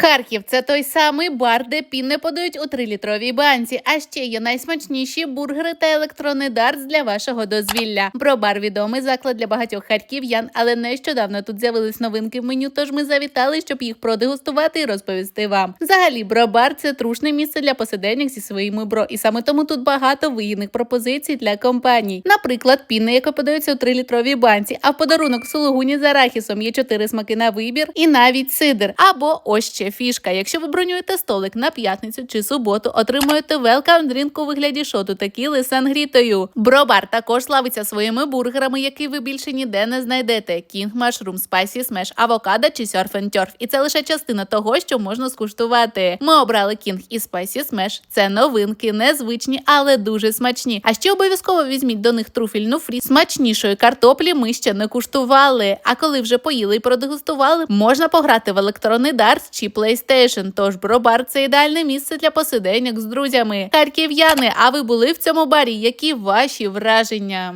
Харків це той самий бар, де пінне подають у трилітровій банці. А ще є найсмачніші бургери та електронний дартс для вашого дозвілля. Бробар відомий заклад для багатьох харків'ян, але нещодавно тут з'явились новинки в меню. Тож ми завітали, щоб їх продегустувати і розповісти вам. Взагалі, бробар це трушне місце для посиденьок зі своїми бро, і саме тому тут багато вигідних пропозицій для компаній. Наприклад, пінне, яке подається у трилітровій банці, а в подарунок сулугуні з арахісом є чотири смаки на вибір, і навіть сидр. Або ось ще фішка. Якщо ви бронюєте столик на п'ятницю чи суботу, отримуєте drink у вигляді шоту текіли з сангрітою. Бробар також славиться своїми бургерами, які ви більше ніде не знайдете: King Mushroom, Spicy Smash, авокадо чи Turf. І це лише частина того, що можна скуштувати. Ми обрали King і Spicy Smash. Це новинки, незвичні, але дуже смачні. А ще обов'язково візьміть до них труфільну фрі. Смачнішої картоплі ми ще не куштували. А коли вже поїли і продегустували, можна пограти в електронний дартс чи PlayStation. Тож бробар це ідеальне місце для посиденьок з друзями. Харків'яни, а ви були в цьому барі? Які ваші враження?